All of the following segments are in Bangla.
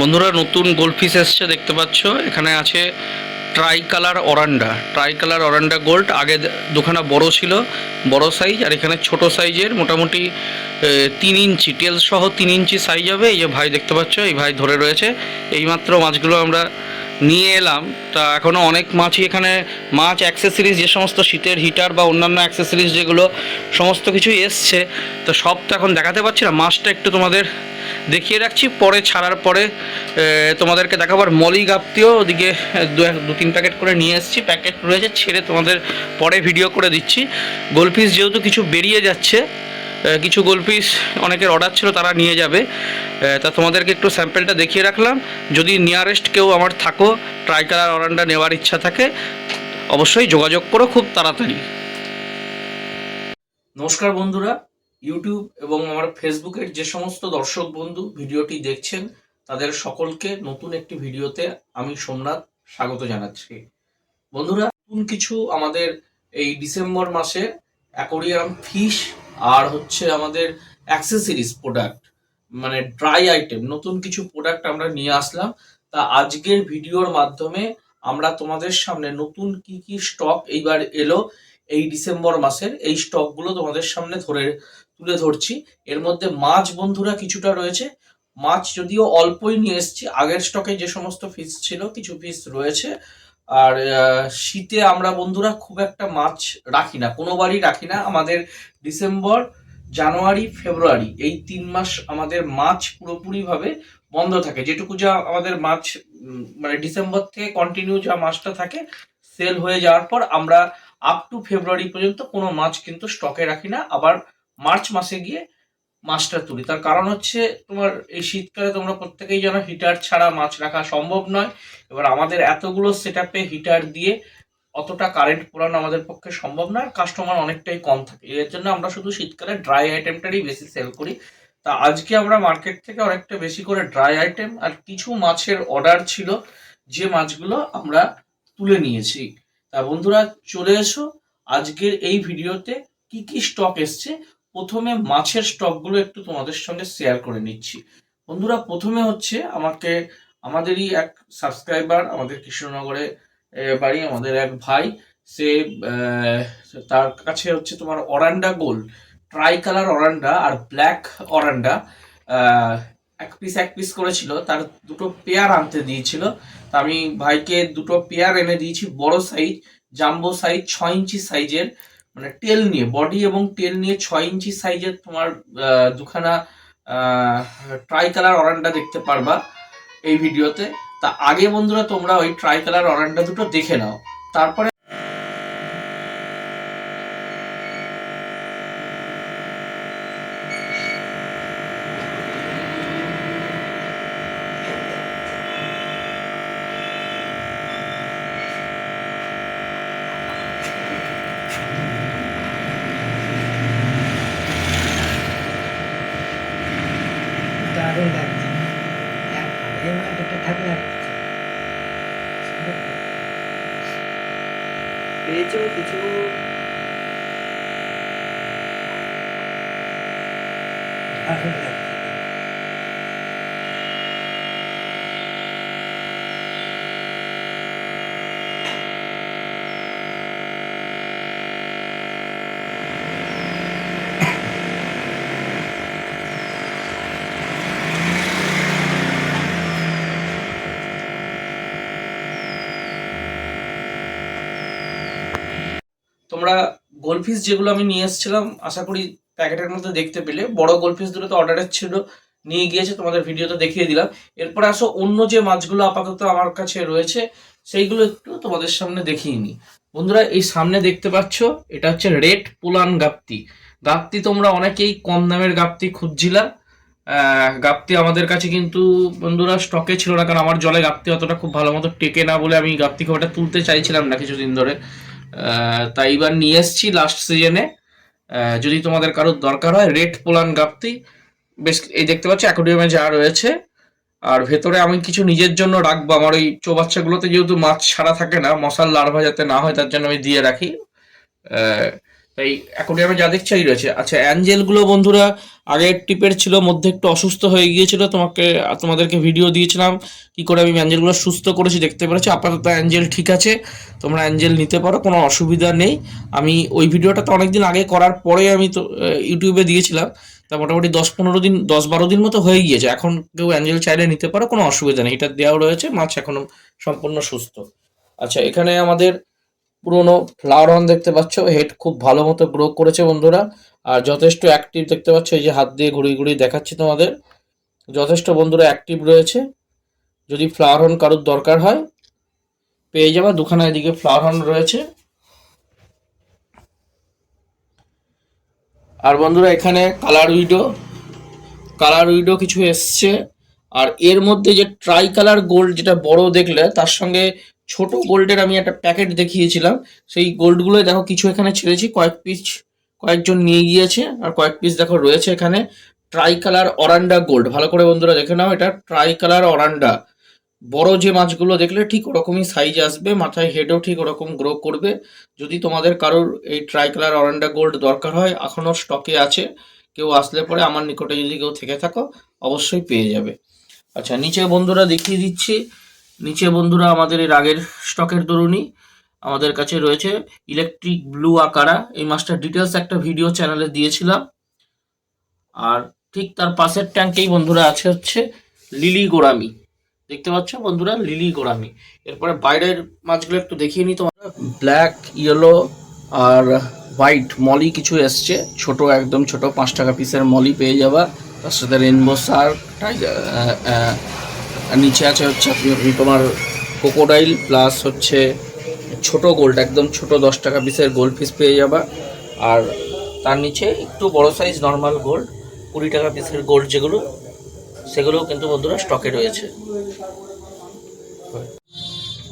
বন্ধুরা, নতুন গোল্ডফিশ এসছে, দেখতে পাচ্ছ। এখানে আছে tri colour oranda tri colour oranda gold আগে দুখানা বড় ছিল, বড় সাইজ আর এখানে ছোট সাইজের মোটামুটি তিন ইঞ্চি টেল সহ তিন ইঞ্চি সাইজ হবে। এই যে ভাই দেখতে পাচ্ছ, এই ভাই ধরে রয়েছে। এইমাত্র মাছগুলো আমরা নিয়ে এলাম। তা এখনও অনেক মাছই এখানে, মাছ অ্যাক্সেসরিজ যে সমস্ত শীতের হিটার বা অন্যান্য অ্যাক্সেসরিজ যেগুলো, সমস্ত কিছুই এসছে। তো সব তো এখন দেখাতে পারছি না। মাছটা একটু তোমাদের দেখিয়ে রাখছি, পরে ছাড়ার পরে তোমাদেরকে দেখাবার মলি গাপ্তিও ওদিকে দু দু তিন প্যাকেট করে নিয়ে এসেছি। প্যাকেট রয়েছে, ছেড়ে তোমাদের পরে ভিডিও করে দিচ্ছি। গোলপিস যেহেতু কিছু বেরিয়ে যাচ্ছে কিছু গোলপিস অনেকের অর্ডার ছিল, তারা নিয়ে যাবে। তা তোমাদেরকে একটু স্যাম্পেলটা দেখিয়ে রাখলাম। যদি নিয়ারেস্ট কেউ আমার থাকো, ট্রাই কালার অরান্ডা নেওয়ার ইচ্ছা থাকে, অবশ্যই যোগাযোগ করো খুব তাড়াতাড়ি। নমস্কার বন্ধুরা ইউটিউব এবং আমার ফেসবুকের যে সমস্ত দর্শক বন্ধু ভিডিওটি দেখছেন, তাদের সকলকে নতুন একটি ভিডিওতে আমি সোমনাথ স্বাগত জানাচ্ছি। বন্ধুরা, নতুন কিছু আমাদের এই ডিসেম্বর মাসে অ্যাকোরিয়াম ফিশ আর হচ্ছে আমাদের অ্যাক্সেসরিজ প্রোডাক্ট মানে ড্রাই আইটেম, নতুন কিছু প্রোডাক্ট আমরা নিয়ে আসলাম। তা আজকের ভিডিওর মাধ্যমে আমরা তোমাদের সামনে নতুন কি কি স্টক এইবার এলো এই ডিসেম্বর মাসের, এই স্টকগুলো তোমাদের সামনে ধরে তুলে ধরছি। এর মধ্যে মাছ বন্ধুরা কিছুটা রয়েছে। মাছ যদিও অল্পই নিয়ে এসেছি। আগের স্টকে যে সমস্ত ফিস ছিল, কিছু ফিস রয়েছে। আর শীতে আমরা বন্ধুরা খুব একটা মাছ রাখি না। কোনোবারই রাখি না। আমাদের ডিসেম্বর, জানুয়ারি, ফেব্রুয়ারি এই তিন মাস আমাদের মাছ পুরোপুরিভাবে বন্ধ থাকে। যেটুকু যা আমাদের মাছ মানে ডিসেম্বর থেকে কন্টিনিউ যা মাছটা থাকে সেল হয়ে যাওয়ার পর আমরা আপ টু ফেব্রুয়ারি পর্যন্ত কোনো মাছ কিন্তু স্টকে রাখি না। আবার মার্চ মাসে গিয়ে মাছটা তুলি। তার কারণ হচ্ছে তোমার এই শীতকালে তোমরা প্রত্যেকেই জানো হিটার ছাড়া মাছ রাখা সম্ভব নয়। এবার আমাদের এতগুলো সেট হিটার দিয়ে অতটা কারেন্ট পোড়ানো আমাদের পক্ষে সম্ভব নয়। কাস্টমার অনেকটাই কম থাকে। এর জন্য আমরা শুধু শীতকালে ড্রাই আইটেমটারই বেশি সেল করি। তা আজকে আমরা মার্কেট থেকে অনেকটা বেশি করে ড্রাই আইটেম আর কিছু মাছের অর্ডার ছিল, যে মাছগুলো আমরা তুলে নিয়েছি। তা বন্ধুরা, চলে এসো। আজকের এই ভিডিওতে কি কি স্টক এসছে প্রথমে মাছের স্টকগুলো একটু তোমাদের সঙ্গে শেয়ার করে নিচ্ছি। বন্ধুরা, প্রথমে হচ্ছে আমাকে, আমাদেরই এক সাবস্ক্রাইবার আমাদের কৃষ্ণনগরে বাড়ি, আমাদের এক ভাই, সে তার কাছে হচ্ছে তোমার oranda gold tri colour oranda আর ব্ল্যাক অরান্ডা এক পিস এক পিস করেছিল। তার দুটো পেয়ার আনতে দিয়েছিল। তা আমি ভাইকে দুটো পেয়ার এনে দিয়েছি, বড় সাইজ জাম্বো সাইজ ছয় ইঞ্চি সাইজের মানে টেল নিয়ে বডি এবং টেল নিয়ে ছয় ইঞ্চি সাইজের তোমার দুখানা ট্রাই কালার অরান্ডা দেখতে পারবা এই ভিডিওতে তা। আগে বন্ধুরা তোমরা ওই ট্রাই কালার অরান্ডা দুটো দেখে নাও। তারপরে দারুণ লাগছে। এক দুটো থাকলে আর। পেয়েছ কিছু? দারুণ লাগছে। তোমরা গোলফিস যেগুলো আমি নিয়ে এসেছিলাম, আশা করি প্যাকেটের মধ্যে দেখতে পেলে। বড় গোলফিস দুটো তো অর্ডারের ছিল, নিয়ে গিয়েছে, তোমাদের ভিডিওতে দেখিয়ে দিলাম। এরপর আসো অন্য যে মাছগুলো আপাতত আমার কাছে রয়েছে, সেইগুলো একটু তোমাদের সামনে দেখিয়ে নিই। বন্ধুরা, এই সামনে দেখতে পাচ্ছ, এটা হচ্ছে রেড পোলান গাপ্তি। গাপ্তি তোমরা অনেকেই কম দামের গাপ্তি খুঁজছিলা। গাপ্তি আমাদের কাছে কিন্তু বন্ধুরা স্টকে ছিল না, কারণ আমার জলে গাপ্তি অতটা খুব ভালো মতো টেকে না বলে আমি গাপ্তি খুব একটা তুলতে চাইছিলাম না কিছুদিন ধরে। তাই এবার নিয়ে এসছি লাস্ট সিজনে যদি তোমাদের কারোর দরকার হয় রেড পোলান গাপ্তি, বেশ এই দেখতে পাচ্ছি অ্যাকোডিয়ামে যা রয়েছে। আর ভেতরে আমি কিছু নিজের জন্য রাখব, আমার ওই চৌবাচ্চাগুলোতে যেহেতু মাছ ছাড়া থাকে না, মশার লার্ভা যাতে না হয়, তার জন্য আমি দিয়ে রাখি। তাই অ্যাকোরিয়ামে যা দেখছি এই রয়েছে। আচ্ছা অ্যাঞ্জেলগুলো বন্ধুরা, আগের টিপের ছিল মধ্যে একটু অসুস্থ হয়ে গিয়েছিল, তোমাকে, তোমাদেরকে ভিডিও দিয়েছিলাম কি করে আমি অ্যাঞ্জেলগুলো সুস্থ করেছি, দেখতে পেরেছি? আপাতত অ্যাঞ্জেল ঠিক আছে, তোমরা অ্যাঞ্জেল নিতে পারো, কোনো অসুবিধা নেই। আমি ওই ভিডিওটা তো অনেকদিন আগে করার পরে আমি তো ইউটিউবে দিয়েছিলাম, তা মোটামুটি দশ পনেরো দিন, দশ বারো দিন মতো হয়ে গিয়েছে। এখন কেউ অ্যাঞ্জেল চাইলে নিতে পারো, কোনো অসুবিধা নেই। এটা দেওয়া রয়েছে, মাছ এখনও সম্পূর্ণ সুস্থ। আচ্ছা এখানে আমাদের পুরোনো ফ্লাওয়ার অন দেখতে পাচ্ছ। হেড খুব ভালো মতো গ্রো করেছে বন্ধুরা। আর যথেষ্ট অ্যাক্টিভ দেখতে পাচ্ছ। এই যে হাত দিয়ে ঘুরিয়ে ঘুরিয়ে দেখাচ্ছি তোমাদের। যথেষ্ট বন্ধুরা অ্যাক্টিভ রয়েছে। যদি ফ্লাওয়ার হর্ন কারোর দরকার হয়, পেয়ে যাবা। দুখানা এদিকে ফ্লাওয়ার হর্ন রয়েছে। আর বন্ধুরা এখানে কালার উইডো কালার উইডো কিছু এসছে। আর এর মধ্যে যে ট্রাই কালার গোল্ড যেটা বড় দেখলে, তার সঙ্গে ছোট গোল্ডের আমি একটা প্যাকেট দেখিয়েছিলাম। সেই গোল্ডগুলো দেখো কিছু এখানে ছেড়েছি, কয়েক পিস কয়েকজন নিয়ে গিয়েছে আর কয়েক পিস দেখো রয়েছে এখানে। ট্রাই কালার অরান্ডা গোল্ড ভালো করে বন্ধুরা দেখে নাও, এটা ট্রাই কালার অরান্ডা বড় যে মাছগুলো দেখলে ঠিক ওরকমই সাইজ আসবে, মাথায় হেডও ঠিক ওরকম গ্রো করবে। যদি তোমাদের কারোর এই ট্রাই কালার অরান্ডা গোল্ড দরকার হয় এখনও স্টকে আছে, কেউ আসলে পরে আমার নিকটে যদি কেউ থেকে থাকো, অবশ্যই পেয়ে যাবে। আচ্ছা নিচে বন্ধুরা দেখিয়ে দিচ্ছি নিচে বন্ধুরা আমাদের এর আগের স্টকের দরুনই আমাদের কাছে রয়েছে ইলেকট্রিক ব্লু আকারা। এই মাছটার ডিটেলস একটা ভিডিও চ্যানেলে দিয়েছিলাম। আর ঠিক তার পাশের ট্যাঙ্কেই বন্ধুরা আছে হচ্ছে লিলি গোড়ামি। দেখতে পাচ্ছ বন্ধুরা? Lily gourami. এরপরে বাইরের মাছগুলো একটু দেখিয়ে নিই তোমার ব্ল্যাক, ইয়েলো আর হোয়াইট মলি কিছু এসছে। ছোট, একদম ছোট, পাঁচ টাকা পিসের মলি পেয়ে যাবা। তার সাথে রেনবো শার্ক, টাইগার আর নিচে আছে হচ্ছে আপনি তোমার কোকোডাইল প্লাস হচ্ছে ছোট গোল্ড একদম ছোট দশ টাকা পিসের গোল্ড ফিস পেয়ে যাবা। আর তার নিচে একটু বড় সাইজ নর্মাল গোল্ড কুড়ি টাকা পিসের গোল্ড যেগুলো, সেগুলোও কিন্তু বন্ধুরা স্টকে রয়েছে।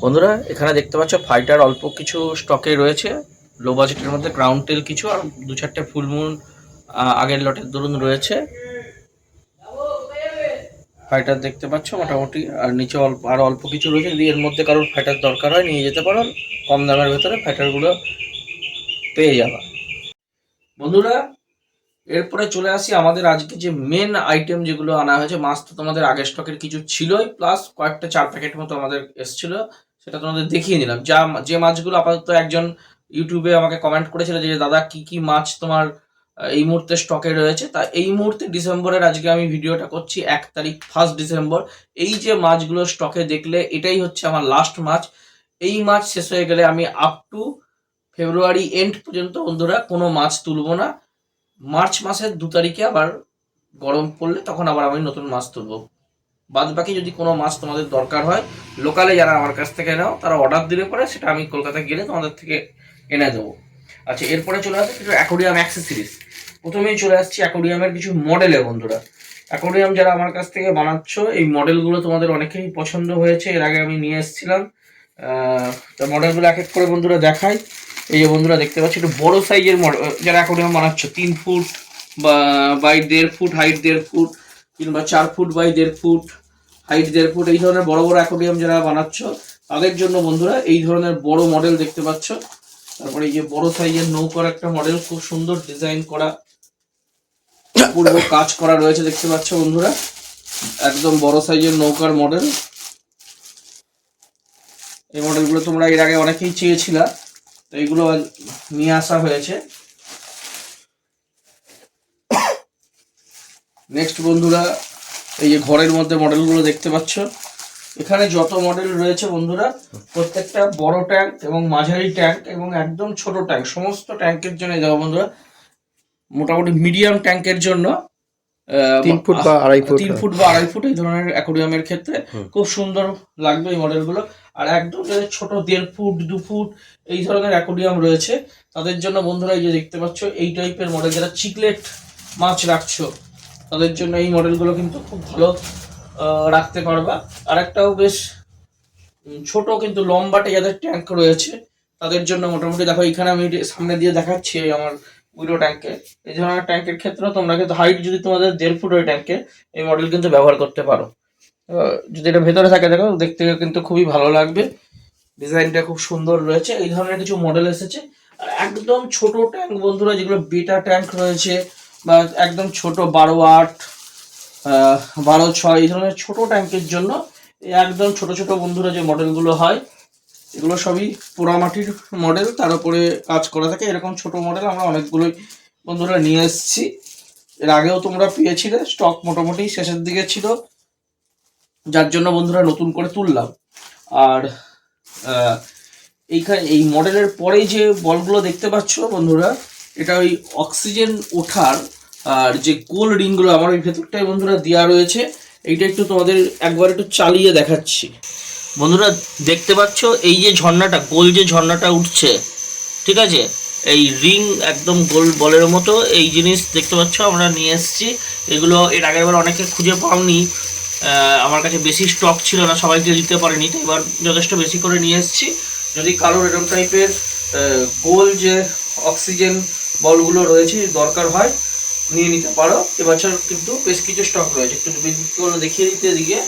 বন্ধুরা, এখানে দেখতে পাচ্ছ ফাইটার অল্প কিছু স্টকে রয়েছে। লো বাজেটের মধ্যে ক্রাউন টেল কিছু আর দু চারটে ফুলমুন আগের লটের দরুন রয়েছে। ফাইটার দেখতে পাচ্ছ মোটামুটি, আর নিচে অল্প, আর অল্প কিছু রয়েছে, যদি এর মধ্যে কারোর ফাইটার দরকার হয়, নিয়ে যেতে পারো, কম দামের ভেতরে ফাইটারগুলো পেয়ে যাবা। বন্ধুরা, এরপরে চলে আসি আমাদের আজকে যে মেন আইটেম যেগুলো আনা হয়েছে মাছ তো তোমাদের আগের স্টকের কিছু ছিলই প্লাস কয়েকটা চার প্যাকেট মতো আমাদের এসেছিল, সেটা তোমাদের দেখিয়ে নিলাম যা, যে মাছগুলো আপাতত একজন ইউটিউবে আমাকে কমেন্ট করেছিল যে, দাদা, কি কি মাছ তোমার এই মুহূর্তে স্টকে রয়েছে। তা এই মুহূর্তে ডিসেম্বরের আজকে আমি ভিডিওটা করছি এক তারিখ ফার্স্ট ডিসেম্বর। এই যে মাছগুলো স্টকে দেখলে এটাই হচ্ছে আমার লাস্ট মাছ। এই মাছ শেষ হয়ে গেলে আমি আপ টু ফেব্রুয়ারি এন্ড পর্যন্ত বন্ধুরা কোনো মাছ তুলবো না। মার্চ মাসের দু তারিখে আবার গরম পড়লে তখন আবার আমি নতুন মাছ তুলবো। বাদ বাকি যদি কোনো মাছ তোমাদের দরকার হয় লোকালে যারা আমার কাছ থেকে নাও, তারা অর্ডার দিলে পরে সেটা আমি কলকাতায় গেলে তোমাদের থেকে এনে দেবো। আচ্ছা এরপরে চলে কিছু অ্যাকোরিয়াম অ্যাক্সেসরিজ প্রথমেই চলে আসছি অ্যাকোরিয়ামের কিছু মডেলে বন্ধুরা। অ্যাকোরিয়াম যারা আমার কাছ থেকে বানাচ্ছ, এই মডেলগুলো তোমাদের অনেকেই পছন্দ হয়েছে, এর আগে আমি নিয়ে এসেছিলাম। তা মডেলগুলো এক এক করে বন্ধুরা দেখাই। এই যে বন্ধুরা দেখতে পাচ্ছি, একটু বড় সাইজের মডেল যারা অ্যাকোরিয়াম বানাচ্ছ, তিন ফুট বা, বাই দেড় ফুট, হাইট দেড় ফুট, কিংবা চার ফুট বাই দেড় ফুট, হাইট দেড় ফুট, এই ধরনের বড় বড় অ্যাকোরিয়াম যারা বানাচ্ছ, তাদের জন্য বন্ধুরা এই ধরনের বড় মডেল দেখতে পাচ্ছ। তারপরে এই যে বড় সাইজের নৌকার একটা মডেল, খুব সুন্দর ডিজাইন করা পূর্ব কাজ করা রয়েছে, দেখতে পাচ্ছ বন্ধুরা। একদম বড় সাইজের নৌকার মডেল এই মডেলগুলো তোমরা এর আগে অনেকেই চেয়েছিলা, তো এইগুলো নিয়ে আসা হয়েছে। নেক্সট বন্ধুরা, এই যে ঘরের মধ্যে মডেলগুলো দেখতে পাচ্ছ। এখানে যত মডেল রয়েছে বন্ধুরা, প্রত্যেকটা বড় ট্যাঙ্ক এবং মাঝারি ট্যাঙ্ক এবং একদম ছোট ট্যাঙ্ক সমস্ত ট্যাঙ্কের জন্য দেখো বন্ধুরা মোটামুটি মিডিয়াম ট্যাঙ্কের জন্য তিন ফুট বা আড়াই ফুট তিন ফুট বা আড়াই ফুট এই ধরনের অ্যাকোরিয়ামের ক্ষেত্রে খুব সুন্দর লাগবে এই মডেলগুলো আর একদম যাদের ছোট দেড় ফুট দু ফুট এই ধরনের অ্যাকোরিয়াম রয়েছে তাদের জন্য বন্ধুরা এই যে দেখতে পাচ্ছ এই টাইপের মডেল যারা চিকলেট মাছ রাখছো তাদের জন্য এই মডেলগুলো কিন্তু খুব ভালো আহ, রাখতে পারবা। আর একটাও বেশ ছোট কিন্তু লম্বাটে যাদের ট্যাঙ্ক রয়েছে তাদের জন্য মোটামুটি দেখো এখানে আমি সামনে দিয়ে দেখাচ্ছি আমার উইডো ট্যাঙ্কে। এই ধরনের ট্যাঙ্কের ক্ষেত্রেও তোমরা কিন্তু হাইট যদি তোমাদের দেড় ফুট ওই ট্যাঙ্কে এই মডেল কিন্তু ব্যবহার করতে পারো। যদি এটা ভেতরে থাকে, দেখো দেখতে কিন্তু খুবই ভালো লাগবে। ডিজাইনটা খুব সুন্দর রয়েছে। এই ধরনের কিছু মডেল এসেছে। আর একদম ছোট ট্যাঙ্ক, বন্ধুরা, যেগুলো বেটা ট্যাঙ্ক রয়েছে বা একদম ছোট বারো আট বারো ছয়, এই ধরনের ছোট ট্যাঙ্কের জন্য একদম ছোট ছোট বন্ধুরা যে মডেলগুলো হয় এগুলো সবই পোড়ামাটির মডেল তার উপরে কাজ করা থাকে। এরকম ছোট মডেল আমরা অনেকগুলোই বন্ধুরা নিয়ে এসেছি। এর আগেও তোমরা পেয়েছিলে স্টক মোটামুটি শেষের দিকে ছিল। যার জন্য বন্ধুরা নতুন করে তুললাম। আর এইখানে, এই মডেলের পরেই যে বলগুলো দেখতে পাচ্ছ বন্ধুরা, এটা ওই অক্সিজেন ওঠার, আর যে গোল রিংগুলো আমার ওই ভেতরটায় বন্ধুরা দেওয়া রয়েছে, এইটা একটু তোমাদের একবার একটু চালিয়ে দেখাচ্ছি। বন্ধুরা, দেখতে পাচ্ছ? এই যে ঝর্ণাটা, গোল যে ঝর্ণাটা উঠছে, ঠিক আছে? এই রিং একদম গোল বলের মতো। এই জিনিস দেখতে পাচ্ছ? আমরা নিয়ে এসেছি। এগুলো এর আগের বার অনেকে খুঁজে পাওনি। আমার কাছে বেশি স্টক ছিল না, সবাইকে দিতে পারেনি, তো এবার যথেষ্ট বেশি করে নিয়ে এসেছি। যদি কারোর এরকম টাইপের গোল যে অক্সিজেন বলগুলো রয়েছে দরকার হয়, নিয়ে নিতে পারো। এবছর কিন্তু বেশ কিছু স্টক রয়েছে। একটু বিদ্যুৎগুলো দেখিয়ে দিতে দিকে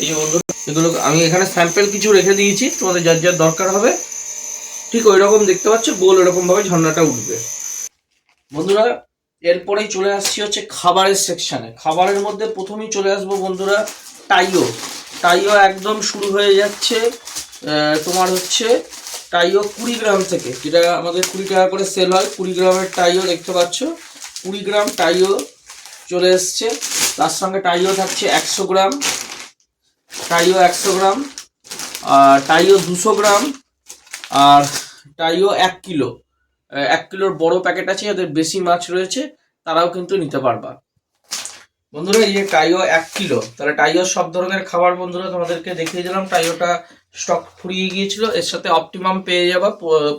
এই যে বন্ধু এগুলো আমি এখানে স্যাম্পেল কিছু রেখে দিয়েছি, তোমাদের যার যার দরকার হবে। ঠিক ওই রকম দেখতে পাচ্ছ, গোল এরকম ভাবে ঝর্ণাটা উঠবে। বন্ধুরা, এরপরেই চলে আসছি হচ্ছে খাবারের সেকশনে খাবারের মধ্যে প্রথমেই চলে আসব বন্ধুরা, টাইও। টাইও একদম শুরু হয়ে যাচ্ছে তোমার হচ্ছে টাইও কুড়ি গ্রাম থেকে, যেটা আমাদের কুড়ি টাকা করে সেল হয়। কুড়ি গ্রামের টাইও দেখতে পাচ্ছ, কুড়ি গ্রাম টাইও চলে এসছে। তার সঙ্গে টাইও থাকছে একশো গ্রাম। টাইও একশো গ্রাম, আর টাইও দুশো গ্রাম, আর টাইও এক কিলো। এক কিলোর বড় প্যাকেট আছে যাদের বেশি মাছ রয়েছে, তারাও কিন্তু নিতে পারবা। বন্ধুরা, এই যে টাইও এক কিলো, তাহলে টাইও সব ধরনের খাবার বন্ধুরা তোমাদেরকে দেখিয়ে দিলাম। টাইওটা স্টক ফুরিয়ে গিয়েছিল, এর সাথে অপটিমাম পেয়ে যাবা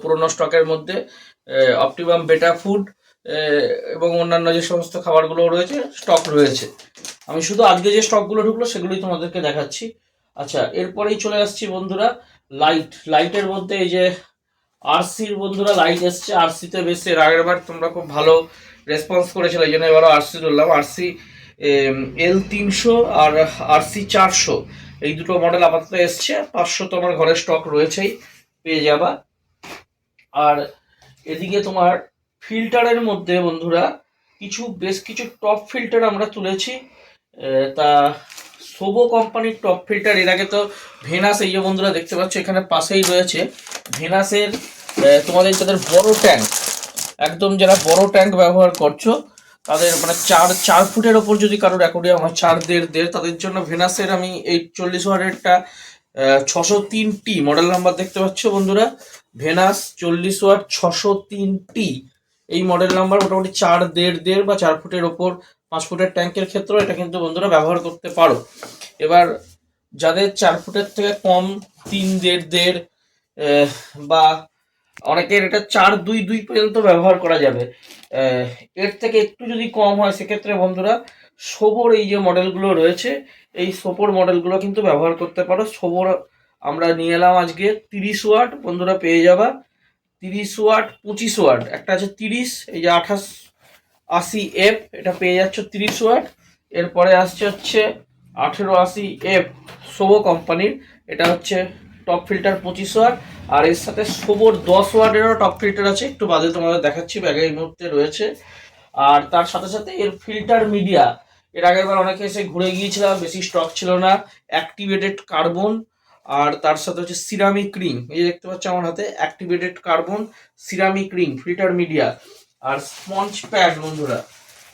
পুরোনো স্টকের মধ্যে অপটিমাম বেটা ফুড। এবং অন্যান্য যে সমস্ত খাবারগুলো রয়েছে স্টক রয়েছে। আমি শুধু আজকে যে স্টকগুলো ঢুকলো, সেগুলোই তোমাদেরকে দেখাচ্ছি। আচ্ছা এরপরেই চলে আসছি বন্ধুরা লাইট লাইটের মধ্যে এই যে আরসির বন্ধুরা লাইট এসছে। আরসিতে বেশ এর আগের বার তোমরা খুব ভালো রেসপন্স করেছিল, এই জন্য এবারও আরসি ধরলাম। আরসি এল তিনশো আর আরসি চারশো। এই দুটো মডেল আপাতত এসছে। পাঁচশো তো আমার ঘরে স্টক রয়েছেই, পেয়ে যাবা। আর এদিকে তোমার ফিল্টারের মধ্যে বন্ধুরা, কিছু, বেশ কিছু টপ ফিল্টার আমরা তুলেছি। তা সোবো কোম্পানির টপ ফিল্টার, এর আগে তো ভেনাস, এই যে বন্ধুরা দেখতে পাচ্ছ, এখানে পাশেই রয়েছে। ভেনাসের তোমাদের যাদের বড় ট্যাঙ্ক, একদম যারা বড় ট্যাঙ্ক ব্যবহার করছ, তাদের মানে চার চার ফুটের ওপর যদি কারোর অ্যাকোরিয়াম হয়, চার, দেড় দেড়, তাদের জন্য ভেনাসের আমি এই চল্লিশ ওয়াটেরটা ছশো তিনটি মডেল নাম্বার দেখতে পাচ্ছ বন্ধুরা। ভেনাস চল্লিশ ওয়াট, ছশো তিনটি। এই মডেল নাম্বার মোটামুটি চার, দেড় দেড় বা চার ফুটের ওপর, পাঁচ ফুটের ট্যাঙ্কের ক্ষেত্রেও এটা কিন্তু বন্ধুরা ব্যবহার করতে পারো। এবার যাদের চার ফুটের থেকে কম, তিন, দেড় দেড় বা অনেকের এটা চার, দুই দুই পর্যন্ত ব্যবহার করা যাবে। এর থেকে একটু যদি কম হয়, সেক্ষেত্রে বন্ধুরা সোবর এই যে মডেলগুলো রয়েছে, এই সোপোর মডেলগুলো কিন্তু ব্যবহার করতে পারো। সোবর আমরা নিয়ে এলাম আজকে তিরিশ ওয়াট, বন্ধুরা পেয়ে যাবা। তিরিশ ওয়াট, পঁচিশ ওয়াট। একটা আছে তিরিশ, এই যে আঠাশ, আশি এফ এটা পেয়ে যাচ্ছ তিরিশ ওয়াট। এরপরে আসছে হচ্ছে আঠেরো, আশি এফ সোবো কোম্পানির। এটা হচ্ছে টপ ফিল্টার পঁচিশ ওয়াট। আর এর সাথে সোবোর দশ ওয়াটেরও টপ ফিল্টার আছে। একটু বাদে তোমাদের দেখাচ্ছি, ব্যাগে এই মুহূর্তে রয়েছে। আর তার সাথে সাথে এর ফিল্টার মিডিয়া। এর আগের বার অনেকে এসে ঘুরে গিয়েছিলাম, বেশি স্টক ছিল না। অ্যাক্টিভেটেড কার্বন আর তার সাথে হচ্ছে সিরামিক রিং এই যে দেখতে পাচ্ছ আমার হাতে activated carbon ceramic ring filter media আর স্পঞ্জ প্যাড বন্ধুরা।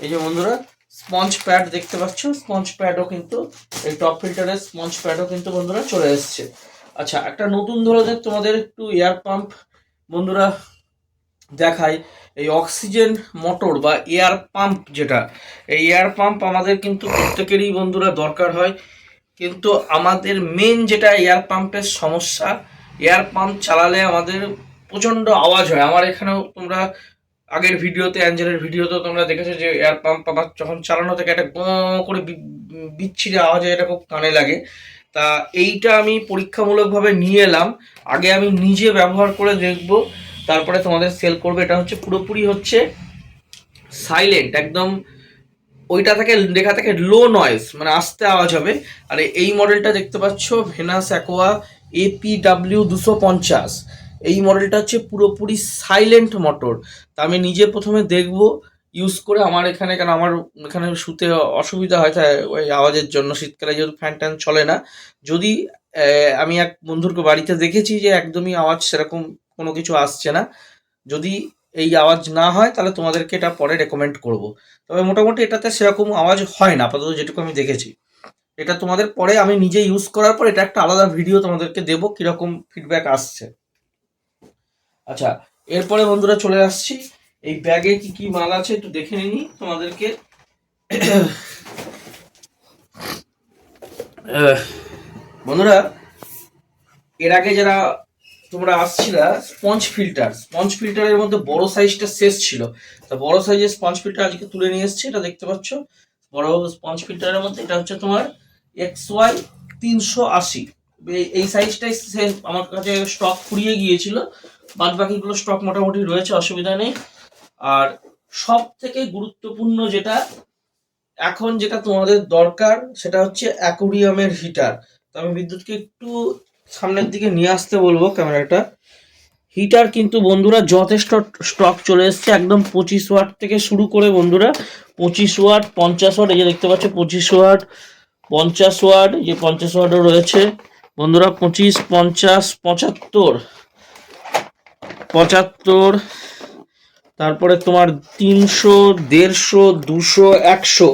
এই যে বন্ধুরা, স্পঞ্জ প্যাড দেখতে পাচ্ছ, স্পঞ্জ প্যাডও কিন্তু এই টপ ফিল্টারের স্পঞ্জ প্যাডও কিন্তু বন্ধুরা চলে এসছে। আচ্ছা একটা নতুন ধরনের তোমাদের একটু এয়ার পাম্প বন্ধুরা দেখাই, এই অক্সিজেন মোটর বা এয়ার পাম্প যেটা, এই এয়ার পাম্প আমাদের কিন্তু প্রত্যেকেরই বন্ধুরা দরকার হয়। কিন্তু আমাদের মেন যেটা এয়ার পাম্পের সমস্যা এয়ার পাম্প চালালে আমাদের প্রচণ্ড আওয়াজ হয়। আমার এখানেও তোমরা আগের ভিডিওতে, অ্যাঞ্জেলের ভিডিওতে তোমরা দেখেছ যে এয়ার পাম্প আমার যখন চালানো থেকে একটা গঁ করে বিচ্ছিরি আওয়াজ হয় এটা খুব কানে লাগে। তা এইটা আমি পরীক্ষামূলকভাবে নিয়ে এলাম। আগে আমি নিজে ব্যবহার করে দেখব, তারপরে তোমাদের সেল করবে। এটা হচ্ছে পুরোপুরি হচ্ছে সাইলেন্ট একদম ওইটা থেকে লেখা থাকে লো নয়েজ মানে আস্তে আওয়াজ হবে। আর এই মডেলটা দেখতে পাচ্ছ ভেনাস অ্যাকোয়া এপি ডাব্লিউ দুশো পঞ্চাশ। এই মডেলটা হচ্ছে পুরোপুরি সাইলেন্ট মোটর তা আমি নিজে প্রথমে দেখব ইউজ করে আমার এখানে, কেন আমার এখানে শুতে অসুবিধা হয়, তাই ওই আওয়াজের জন্য। শীতকালে যেহেতু ফ্যান ট্যান চলে না, যদি আমি এক বন্ধুর বাড়িতে দেখেছি যে একদমই আওয়াজ সেরকম কোনো কিছু আসছে না। যদি এই আওয়াজ না হয়, তাহলে তোমাদেরকে এটা পরে রেকমেন্ড করব। তবে মোটামুটি এটাতে সেরকম আওয়াজ হয় না, আপাতত যেটুকু আমি দেখেছি। এটা তোমাদের পরে আমি নিজে ইউজ করার পর এটা একটা আলাদা ভিডিও তোমাদেরকে দেবো কীরকম ফিডব্যাক আসছে। আচ্ছা এরপরে বন্ধুরা চলে আসছি। এই ব্যাগে কি কি মাল আছে একটু দেখে নিনি তোমাদেরকে। বন্ধুরা, এর আগে যারা তোমরা আসছিলা স্পঞ্জ ফিল্টার স্পঞ্জ ফিল্টারের মধ্যে বড় সাইজটা শেষ ছিল। তা বড় সাইজের স্পঞ্জ ফিল্টার আজকে তুলে নিয়ে এসেছি, এটা দেখতে পাচ্ছ। বড় স্পঞ্জ ফিল্টারের মধ্যে এটা হচ্ছে তোমার এক্স ওয়াই তিনশো আশি। এই সাইজটাই আমার কাছে স্টক ফুরিয়ে গিয়েছিল। বাদ বাকিগুলো স্টক মোটামুটি রয়েছে, অসুবিধা নেই। আর সব থেকে গুরুত্বপূর্ণ যেটা, এখন যেটা তোমাদের দরকার, সেটা হচ্ছে অ্যাকোরিয়ামের হিটার তো আমি বিদ্যুৎকে একটু সামনের দিকে নিয়ে আসতে বলব ক্যামেরাটা। হিটার কিন্তু বন্ধুরা যথেষ্ট স্টক চলে এসছে, একদম পঁচিশ ওয়াট থেকে শুরু করে বন্ধুরা, পঁচিশ ওয়াট, পঞ্চাশ ওয়াট, এই যে দেখতে পাচ্ছ, পঁচিশ ওয়াট, পঞ্চাশ ওয়াট যে পঞ্চাশ ওয়াটও রয়েছে। বন্ধুরা, পঁচিশ, পঞ্চাশ, পঁচাত্তর পঁচাত্তর, তারপরে তোমার তিনশো, দেড়শো, দুশো, একশো,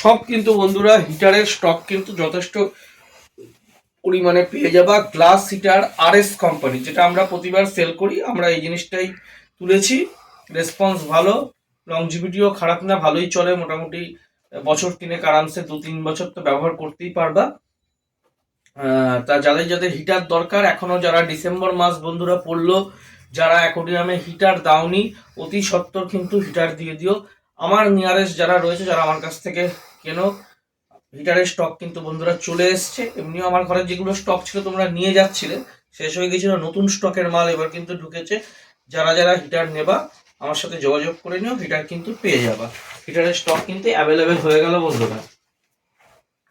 সব কিন্তু বন্ধুরা হিটারের স্টক কিন্তু যথেষ্ট পরিমাণে পেয়ে যাবা গ্লাস হিটার আর এস কোম্পানি যেটা আমরা প্রতিবার সেল করি, আমরা এই জিনিসটাই তুলেছি। রেসপন্স ভালো লংজিভিটিও খারাপ না, ভালোই চলে। মোটামুটি বছর তিনেক আরামসে, দু তিন বছর তো ব্যবহার করতেই পারবা। তা যাদের যাদের হিটার দরকার এখনও যারা ডিসেম্বর মাস বন্ধুরা পড়ল, যারা অ্যাকোডিয়ামে হিটার দাওনি, অতি সত্বর কিন্তু হিটার দিয়ে দিও। আমার নিয়ারেস্ট যারা রয়েছে, যারা আমার কাছ থেকে কেনো হিটারের স্টক কিন্তু বন্ধুরা চলে এসছে। এমনিও আমার ঘরে যেগুলো স্টক ছিল তোমরা নিয়ে যাচ্ছিলে, শেষ হয়ে গেছিল নতুন স্টকের মাল এবার কিন্তু ঢুকেছে। যারা যারা হিটার নেবা, আমার সাথে যোগাযোগ করে নিও হিটার কিন্তু পেয়ে যাবা। হিটারের স্টক কিন্তু অ্যাভেলেবেল হয়ে গেল বন্ধুরা।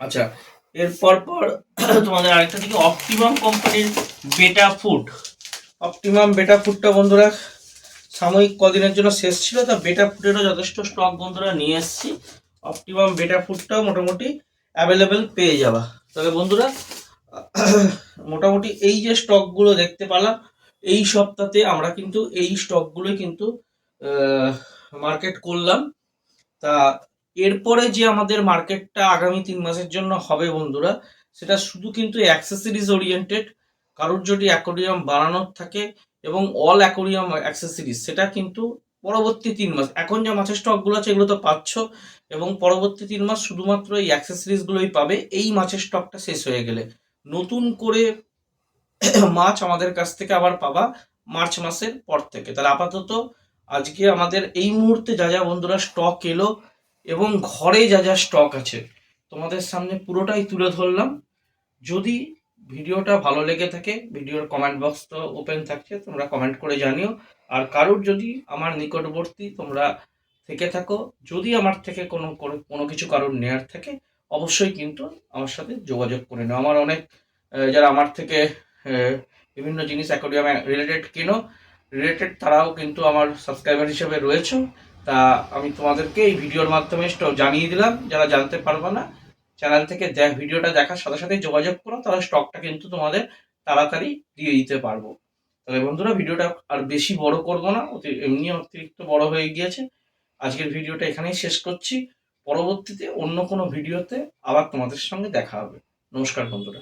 আচ্ছা এরপর পর তোমাদের আরেকটা দিকে অপটিমাম কোম্পানির বেটা ফুড অপটিমাম বেটা ফুডটা বন্ধুরা সাময়িক কদিনের জন্য শেষ ছিল, তা বেটা ফুডেরও যথেষ্ট স্টক বন্ধুরা নিয়ে এসেছি। অপটিমাম বেটা ফুডটাও মোটামুটি অ্যাভেলেবেল পেয়ে যাবা। তবে বন্ধুরা, মোটামুটি এই যে স্টকগুলো দেখতে পেলাম, এই সপ্তাহে আমরা কিন্তু এই স্টকগুলো কিন্তু মার্কেট করলাম। তা এরপরে যে আমাদের মার্কেটটা আগামী তিন মাসের জন্য হবে বন্ধুরা, সেটা শুধু কিন্তু অ্যাক্সেসরিজ ওরিয়েন্টেড কারোর যদি অ্যাকোরিয়াম বানানোর থাকে এবং অল অ্যাকোরিয়াম অ্যাক্সেসরিজ সেটা কিন্তু পরবর্তী তিন মাস। এখন যে মাছের স্টকগুলো আছে, এগুলো তো পাচ্ছ। এবং পরবর্তী তিন মাস শুধুমাত্র এই অ্যাক্সেসরিজগুলোই পাবে। এই মাছের স্টকটা শেষ হয়ে গেলে। নতুন করে মাছ আমাদের কাছ থেকে আবার পাবা মার্চ মাসের পর থেকে। তাহলে আপাতত আজকে আমাদের এই মুহূর্তে যা যা বন্ধুরা স্টক এলো এবং ঘরে যা যা স্টক আছে, তোমাদের সামনে পুরোটাই তুলে ধরলাম। যদি ভিডিওটা ভালো লেগে থাকে, ভিডিওর কমেন্ট বক্স তো ওপেন থাকছে, তোমরা কমেন্ট করে জানিও। আর কারোর যদি আমার নিকটবর্তী তোমরা থেকে থাকো, যদি আমার থেকে কোনো, কোনো- কিছু কারোর নেয়ার থাকে, অবশ্যই কিন্তু আমার সাথে যোগাযোগ করে নাও। আমার অনেক যারা আমার থেকে বিভিন্ন জিনিস অ্যাকোরিয়াম রিলেটেড কেনো, রিলেটেড তারাও কিন্তু আমার সাবস্ক্রাইবার হিসেবে রয়েছে। তা আমি তোমাদেরকে এই ভিডিওর মাধ্যমে স্ট- জানিয়ে দিলাম, যারা জানতে পারবে না, চ্যানেল থেকে দেখ, ভিডিওটা দেখার সাথে সাথে যোগাযোগ করো, তাহলে স্টকটা কিন্তু তোমাদের তাড়াতাড়ি দিয়ে দিতে পারব। তাহলে বন্ধুরা ভিডিওটা আর বেশি বড় করব না এমনি অতিরিক্ত বড় হয়ে গিয়েছে। আজকের ভিডিওটা এখানেই শেষ করছি। পরবর্তীতে অন্য কোনো ভিডিওতে আবার তোমাদের সঙ্গে দেখা হবে। নমস্কার বন্ধুরা।